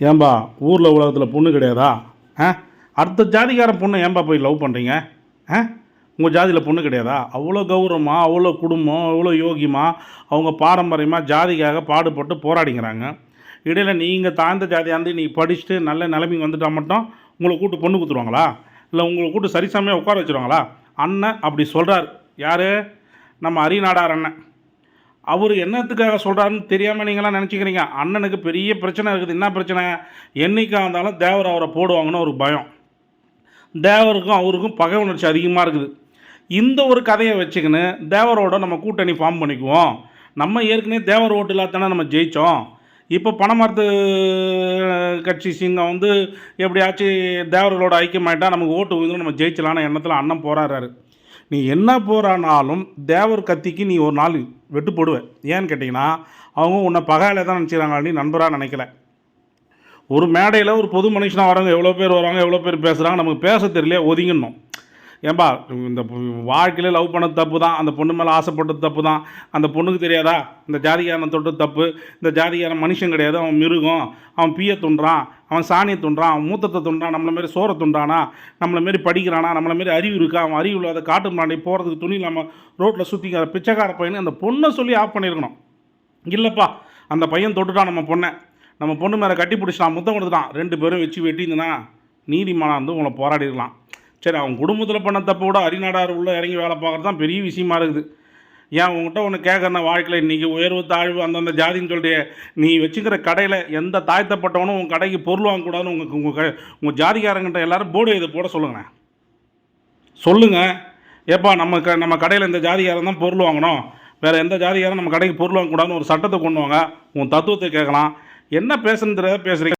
ஏன்பா ஊரில் உலகத்தில் பொண்ணு கிடையாதா? ஆ? அடுத்த ஜாதிக்கார பொண்ணை ஏன்பா போய் லவ் பண்ணுறீங்க ஆ? உங்கள் ஜாதியில் பொண்ணு கிடையாதா? அவ்வளோ கௌரவமாக அவ்வளோ குடும்பம் அவ்வளோ யோகியமாக அவங்க பாரம்பரியமாக ஜாதிக்காக பாடுபட்டு போராடிங்கிறாங்க இடையில் நீங்கள் தாழ்ந்த ஜாதியாக இருந்து நீ படிச்சுட்டு நல்ல நிலைமைக்கு வந்துட்டா மட்டும் உங்களை கூட்டு பொண்ணு கொடுத்துருவாங்களா இல்லை உங்களை கூட்டு சரிசமையாக உட்கார வச்சுருவாங்களா? அண்ணன் அப்படி சொல்கிறார் யார்? நம்ம அரிநாடார் அண்ணன். அவர் என்னத்துக்காக சொல்கிறாருன்னு தெரியாமல் நீங்களாம் நினச்சிக்கிறீங்க. அண்ணனுக்கு பெரிய பிரச்சனை இருக்குது. என்ன பிரச்சனை? என்றைக்காக இருந்தாலும் தேவர் அவரை போடுவாங்கன்னு ஒரு பயம். தேவருக்கும் அவருக்கும் பகை உணர்ச்சி அதிகமாக இருக்குது. இந்த ஒரு கதையை வச்சுக்கின்னு தேவரோட நம்ம கூட்டணி ஃபார்ம் பண்ணிக்குவோம். நம்ம ஏற்கனவே தேவர் ஓட்டு இல்லாதானே நம்ம ஜெயித்தோம் இப்போ பணமரத்து கட்சி சிங்கம் வந்து எப்படியாச்சும் தேவர்களோட ஐக்கியமாயிட்டா நமக்கு ஓட்டு விழுந்து நம்ம ஜெயிச்சலான எண்ணத்தில் அண்ணன் போராடுறாரு. நீ என்ன போரானாலும் தேவர் கத்திக்கு நீ ஒரு நாள் வெட்டு போடுவேன் ஏன்னு கேட்டிங்கன்னா அவங்க உன்னை பகையில தான் நினச்சிக்கிறாங்க நீ நண்பராக நினைக்கல. ஒரு மேடையில் ஒரு பொது மனுஷனாக வராங்க எவ்வளோ பேர் வராங்க எவ்வளோ பேர் பேசுகிறாங்க நமக்கு பேச தெரியல ஒதுங்கிடணும். ஏன்பா இந்த வாழ்க்கையில் லவ் பண்ணது தப்பு தான் அந்த பொண்ணு மேலே ஆசைப்பட்டது தப்பு தான் அந்த பொண்ணுக்கு தெரியாதா? இந்த ஜாதிகாரனை தொட்டது தப்பு இந்த ஜாதிகாரன் மனுஷன் கிடையாது அவன் மிருகம் அவன் பீய துண்டுறான் அவன் சாணியை துண்டான் அவன் மூத்தத்தை துண்டான் நம்மளை மாரி சோறை துண்டானா நம்மளை மாரி படிக்கிறானா நம்மளை மாரி அறிவு இருக்கா அவன் அறிவு இல்லாத காட்டு முன்னாடி போகிறதுக்கு துணி இல்லாமல் ரோட்டில் சுற்றிக்கிற பிச்சைக்கார பையனு அந்த பொண்ணை சொல்லி ஆஃப் பண்ணியிருக்கணும். இல்லைப்பா அந்த பையன் தொட்டுட்டான் நம்ம பொண்ணை. நம்ம பொண்ணு மேலே கட்டி பிடிச்சிட்டான் முத்தம் கொடுத்துட்டான். ரெண்டு பேரும் வச்சு வெட்டியிருந்தனா நீதிமானம் வந்து உங்களை போராடிருக்கலாம் சரி அவன் குடும்பத்தில் பண்ண தப்பை விட அரிநாடார் உள்ளே இறங்கி வேலை பார்க்குறது தான் பெரிய விஷயமா இருக்குது. ஏன் உங்ககிட்ட ஒன்று கேட்குறேன் வாழ்க்கையில் இன்றைக்கி உயர்வு தாழ்வு அந்தந்த ஜாதின்னு சொல்லிட்டு நீ வச்சுக்கிற கடையில் எந்த தாழ்த்தப்பட்டவனும் உங்கள் கடைக்கு பொருள் வாங்கக்கூடாதுன்னு உங்கள் உங்கள் க உங்கள் ஜாதிக்காரங்கிட்ட எல்லாரும் போர்டு இதை போட சொல்லுங்கண்ணே சொல்லுங்கள் ஏப்பா நம்ம க நம்ம கடையில் இந்த ஜாதிக்காரன் தான் பொருள் வாங்கணும். வேறு எந்த ஜாதிக்காரன் நம்ம கடைக்கு பொருள் வாங்கக்கூடாதுன்னு ஒரு சட்டத்தை கொண்டு வாங்க. உன் தத்துவத்தை கேட்கலாம். என்ன பேசுன்றத பேசுகிறீங்க